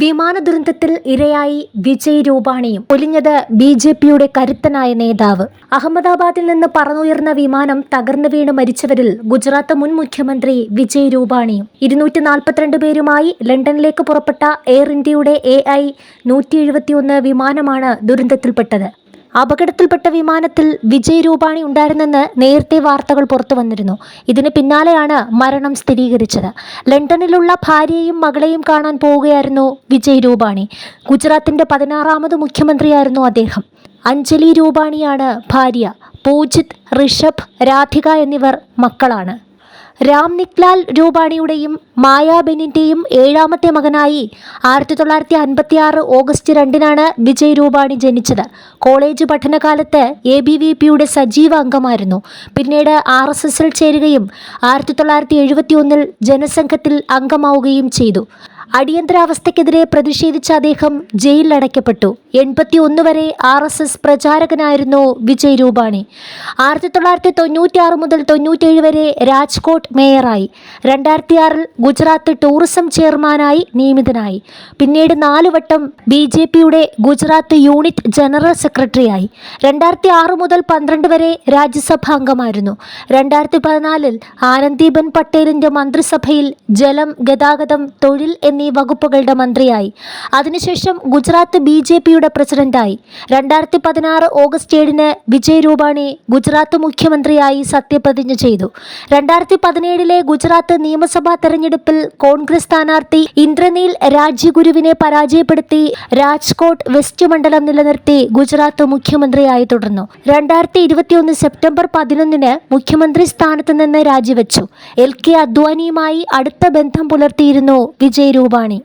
വിമാന ദുരന്തത്തിൽ ഇരയായി വിജയ് രൂപാണിയും ഒലിഞ്ഞത് ബി ജെ പിയുടെ കരുത്തനായ നേതാവ്. അഹമ്മദാബാദിൽ നിന്ന് പറന്നുയർന്ന വിമാനം തകർന്നു വീണ് മരിച്ചവരിൽ ഗുജറാത്ത് മുൻ മുഖ്യമന്ത്രി വിജയ് രൂപാണിയും. ഇരുന്നൂറ്റി നാൽപ്പത്തിരണ്ട് പേരുമായി ലണ്ടനിലേക്ക് പുറപ്പെട്ട എയർ ഇന്ത്യയുടെ എ ഐ നൂറ്റി എഴുപത്തിയൊന്ന് വിമാനമാണ് ദുരന്തത്തിൽപ്പെട്ടത്. അപകടത്തിൽപ്പെട്ട വിമാനത്തിൽ വിജയ് രൂപാണി ഉണ്ടായിരുന്നെന്ന് നേരത്തെ വാർത്തകൾ പുറത്തു വന്നിരുന്നു. ഇതിന് പിന്നാലെയാണ് മരണം സ്ഥിരീകരിച്ചത്. ലണ്ടനിലുള്ള ഭാര്യയും മകളെയും കാണാൻ പോവുകയായിരുന്നു വിജയ് രൂപാണി. ഗുജറാത്തിന്റെ പതിനാറാമത് മുഖ്യമന്ത്രിയായിരുന്നു അദ്ദേഹം. അഞ്ജലി രൂപാണിയാണ് ഭാര്യ. പൂജിത് ഋഷഭ് രാധിക എന്നിവർ മക്കളാണ്. രാം നിക്ലാൽ രൂപാണിയുടെയും മായാബെനിന്റെയും ഏഴാമത്തെ മകനായി ആയിരത്തി തൊള്ളായിരത്തി അൻപത്തി ആറ് ഓഗസ്റ്റ് രണ്ടിനാണ് വിജയ് രൂപാണി ജനിച്ചത്. കോളേജ് പഠനകാലത്ത് എ ബി വി പിയുടെ സജീവ അംഗമായിരുന്നു. പിന്നീട് ആർ എസ് എസിൽ ചേരുകയും ആയിരത്തി തൊള്ളായിരത്തി എഴുപത്തി ഒന്നിൽ ജനസംഘത്തിൽ അംഗമാവുകയും ചെയ്തു. അടിയന്തരാവസ്ഥയ്ക്കെതിരെ പ്രതിഷേധിച്ച അദ്ദേഹം ജയിലിലടയ്ക്കപ്പെട്ടു. എൺപത്തി ഒന്ന് വരെ ആർ എസ് എസ് പ്രചാരകനായിരുന്നു വിജയ് രൂപാണി. ആയിരത്തി തൊള്ളായിരത്തി തൊണ്ണൂറ്റി ആറ് മുതൽ തൊണ്ണൂറ്റേഴ് വരെ രാജ്കോട്ട് മേയറായി. രണ്ടായിരത്തി ആറിൽ ഗുജറാത്ത് ടൂറിസം ചെയർമാനായി നിയമിതനായി. പിന്നീട് നാല് വട്ടം ബി ജെ പിയുടെ ഗുജറാത്ത് യൂണിറ്റ് ജനറൽ സെക്രട്ടറിയായി. രണ്ടായിരത്തി ആറ് മുതൽ പന്ത്രണ്ട് വരെ രാജ്യസഭാ അംഗമായിരുന്നു. രണ്ടായിരത്തി പതിനാലിൽ ആനന്ദീബൻ പട്ടേലിന്റെ മന്ത്രിസഭയിൽ ജലം ഗതാഗതം തൊഴിൽ എന്നീ വകുപ്പുകളുടെ മന്ത്രിയായി. അതിനുശേഷം ഗുജറാത്ത് ബി ജെ പിയുടെ പ്രസിഡന്റായി. രണ്ടായിരത്തി പതിനാറ് ഓഗസ്റ്റ് ഏഴിന് വിജയ് രൂപാണി ഗുജറാത്ത് മുഖ്യമന്ത്രിയായി സത്യപ്രതിജ്ഞ ചെയ്തു. രണ്ടായിരത്തി പതിനേഴിലെ ഗുജറാത്ത് നിയമസഭാ തെരഞ്ഞെടുപ്പിൽ കോൺഗ്രസ് സ്ഥാനാർത്ഥി ഇന്ദ്രനീൽ രാജ്യഗുരുവിനെ പരാജയപ്പെടുത്തി രാജ്കോട്ട് വെസ്റ്റ് മണ്ഡലം നിലനിർത്തി ഗുജറാത്ത് മുഖ്യമന്ത്രിയായി തുടർന്നു. രണ്ടായിരത്തി ഇരുപത്തിയൊന്ന് സെപ്റ്റംബർ പതിനൊന്നിന് മുഖ്യമന്ത്രി സ്ഥാനത്ത് നിന്ന് രാജിവെച്ചു. എൽ കെ അദ്വാനിയുമായി അടുത്ത ബന്ധം പുലർത്തിയിരുന്നു വിജയ് രൂപാണി